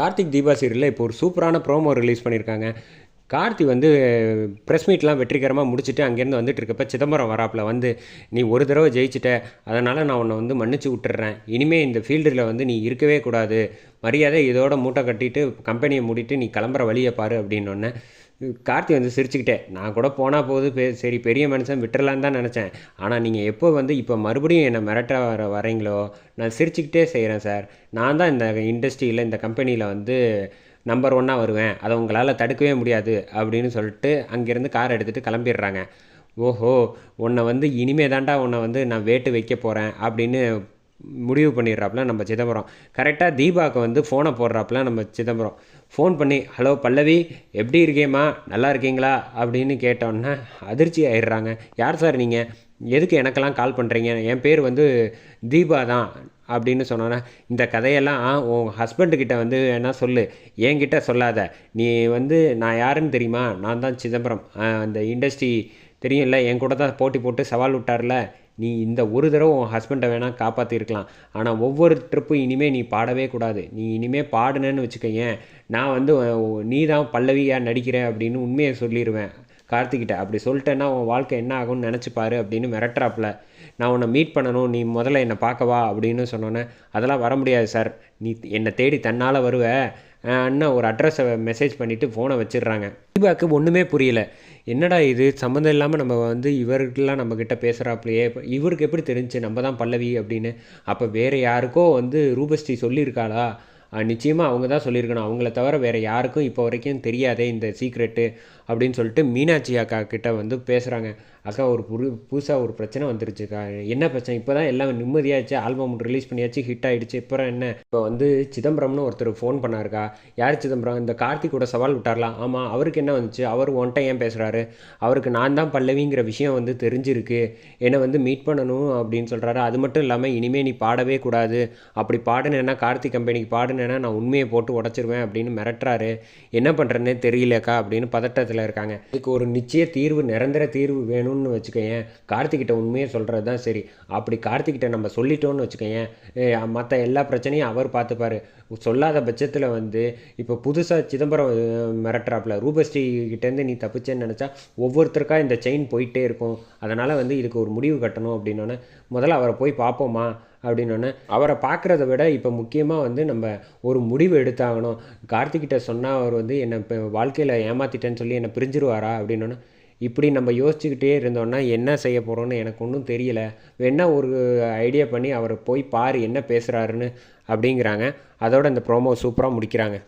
கார்த்திக் தீபா சீரியலில் இப்போ ஒரு சூப்பரான ப்ரோமோ ரிலீஸ் பண்ணியிருக்காங்க கார்த்தி வந்து ப்ரெஸ் மீட்லாம் வெற்றிகரமாக முடிச்சுட்டு அங்கேருந்து வந்துட்டு இருக்கப்ப சிதம்பரம் வராப்பில் வந்து நீ ஒரு தடவை ஜெயிச்சிட்ட அதனால் நான் உன்னை வந்து மன்னிச்சு விட்டுறேன். இனிமேல் இந்த ஃபீல்டில் வந்து நீ இருக்கவே கூடாது. மரியாதை இதோட மூட்டை கட்டிட்டு கம்பெனியை மூடிட்டு நீ கிளம்புற வழியை பாரு அப்படின்னொன்னே கார்த்தி வந்து சிரிச்சுக்கிட்டே நான் கூட போனால் போகுது பெ சரி பெரிய மனுஷன் விட்டுறலான்னு தான் நினச்சேன். ஆனால் நீங்கள் எப்போ வந்து இப்போ மறுபடியும் என்னை மிரட்ட வர வரீங்களோ? நான் சிரிச்சுக்கிட்டே செய்கிறேன் சார். நான் தான் இந்த இண்டஸ்ட்ரியில் இந்த கம்பெனியில் வந்து நம்பர் ஒன்னாக வருவேன். அதை உங்களால் தடுக்கவே முடியாது அப்படின்னு சொல்லிட்டு அங்கேருந்து கார் எடுத்துகிட்டு கிளம்பிடுறாங்க. ஓஹோ உன்னை வந்து இனிமே தாண்டா உன்னை வந்து நான் வேட்டு வைக்க போகிறேன் அப்படின்னு முடிவு பண்ணிடுறாப்புல நம்ம சிதம்பரம். கரெக்டாக தீபாவுக்கு வந்து ஃபோனை போடுறாப்புல நம்ம சிதம்பரம். ஃபோன் பண்ணி ஹலோ பல்லவி எப்படி இருக்கேம்மா நல்லா இருக்கீங்களா? அப்படின்னு கேட்டோன்னே அதிர்ச்சி ஆயிடுறாங்க. யார் சார் நீங்கள் எதுக்கு எனக்கெல்லாம் கால் பண்ணுறீங்க என் பேர் வந்து தீபா தான். அப்படின்னு சொன்னோன்னா இந்த கதையெல்லாம் உன் ஹஸ்பண்டுக்கிட்ட வந்து என்ன சொல்லு. என்கிட்ட சொல்லாத. நீ வந்து நான் யாருன்னு தெரியுமா? நான் தான் சிதம்பரம். அந்த இண்டஸ்ட்ரி தெரியும்ல? என் கூட தான் போட்டி போட்டு சவால் விட்டார்ல. நீ இந்த ஒரு தடவை உன் ஹஸ்பண்டை வேணால் காப்பாற்றிருக்கலாம் ஆனால் ஒவ்வொரு ட்ரிப்பும் இனிமேல் நீ பாடவே கூடாது. நீ இனிமேல் பாடுனேன்னு வச்சுக்கோயேன் நான் வந்து நீ தான் பல்லவியாக நடிக்கிற அப்படின்னு உண்மையை சொல்லிடுவேன் கார்த்திகிட்ட அப்படி சொல்லிட்டேன்னா உன் வாழ்க்கை என்ன ஆகும்னு நினச்சிப்பாரு அப்படின்னு மிரட்டுறாப்புல. நான் உன்னை மீட் பண்ணணும் நீ முதல்ல என்னை பார்க்கவா அப்படின்னு சொன்னோன்னே அதெல்லாம் வர முடியாது சார். நீ என்னை தேடி தன்னால் வருவ. அண்ணன் ஒரு அட்ரஸை மெசேஜ் பண்ணிவிட்டு ஃபோனை வச்சிடுறாங்க. தீபாக்கு ஒன்றுமே புரியல. என்னடா இது? சம்மந்தம் இல்லாமல் நம்ம வந்து இவருக்கெல்லாம் நம்மக்கிட்ட பேசுகிறாப்லையே இவருக்கு எப்படி தெரிஞ்சு? நம்ம தான் பல்லவி அப்படின்னு. அப்போ வேறு யாருக்கோ வந்து ரூபஸ்ரீ சொல்லியிருக்காளா? நிச்சயமாக அவங்க தான் சொல்லியிருக்கணும். அவங்கள தவிர வேறு யாருக்கும் இப்போ வரைக்கும் தெரியாதே இந்த சீக்ரெட்டு அப்படின்னு சொல்லிட்டு மீனாட்சி அக்கா கிட்ட வந்து பேசுகிறாங்க அக்கா ஒரு புது புதுசாக ஒரு பிரச்சனை வந்துருச்சுக்கா என்ன பிரச்சனை? இப்போ தான் எல்லாம் நிம்மதியாச்சு. ஆல்பம் ரிலீஸ் பண்ணியாச்சு ஹிட் ஆகிடுச்சு இப்போ என்ன? இப்போ வந்து சிதம்பரம்னு ஒருத்தர் ஃபோன் பண்ணாருக்கா? யார் சிதம்பரம்? இந்த கார்த்திகோட சவால் விட்டார்லாம் ஆமாம் அவருக்கு என்ன வந்துச்சு? அவர் ஒன்ட்ட ஏன் பேசுகிறாரு அவருக்கு நான் தான் பல்லவிங்கிற விஷயம் வந்து தெரிஞ்சிருக்கு. என்னை வந்து மீட் பண்ணணும் அப்படின்னு சொல்கிறாரு அது மட்டும் இல்லாமல் இனிமேல் நீ பாடவே கூடாது. அப்படி பாடுனேன்னா கார்த்திக் கம்பெனிக்கு பாடுனேன்னா நான் உண்மையை போட்டு உடச்சிருவேன் அப்படின்னு மிரட்டுறாரு. என்ன பண்ணுறேன்னே தெரியலக்கா அப்படின்னு பதட்டத்தில் இருக்காங்க. இதுக்கு ஒரு நிச்சய தீர்வு நிரந்தர தீர்வு வேணும்னு வச்சுக்கோயேன். கார்த்திகிட்ட உண்மையை சொல்கிறது தான் சரி. அப்படி கார்த்திகிட்ட நம்ம சொல்லிட்டோன்னு வச்சுக்கோயேன் மற்ற எல்லா பிரச்சனையும் அவர் பார்த்துப்பார். சொல்லாத பட்சத்தில் வந்து இப்போ புதுசாக சிதம்பரம் மிரட்டுறாப்புல. ரூபஸ்ரீ கிட்டேருந்து நீ தப்பிச்சேன்னு நினச்சா ஒவ்வொருத்தருக்கா இந்த செயின் போயிட்டே இருக்கும். அதனால் வந்து இதுக்கு ஒரு முடிவு கட்டணும் அப்படின்னோடனே முதல்ல அவரை போய் பார்ப்போமா? அப்படின்னோடனே அவரை பார்க்குறத விட இப்போ முக்கியமாக வந்து நம்ம ஒரு முடிவு எடுத்தாகணும். கார்த்திகிட்ட சொன்னால் அவர் வந்து என்னை இப்போ வாழ்க்கையில் ஏமாற்றிட்டேன்னு சொல்லி என்னை பிரிஞ்சிருவாரா அப்படின்னோடனே இப்படி நம்ம யோசிச்சுக்கிட்டே இருந்தோன்னா என்ன செய்ய போகிறோன்னு எனக்கு ஒன்றும் தெரியல. வேணா ஒரு ஐடியா பண்ணி அவரை போய் பாரு என்ன பேசுகிறாருன்னு அப்படிங்கிறாங்க. அதோட இந்த ப்ரோமோ சூப்பராக முடிக்கிறாங்க.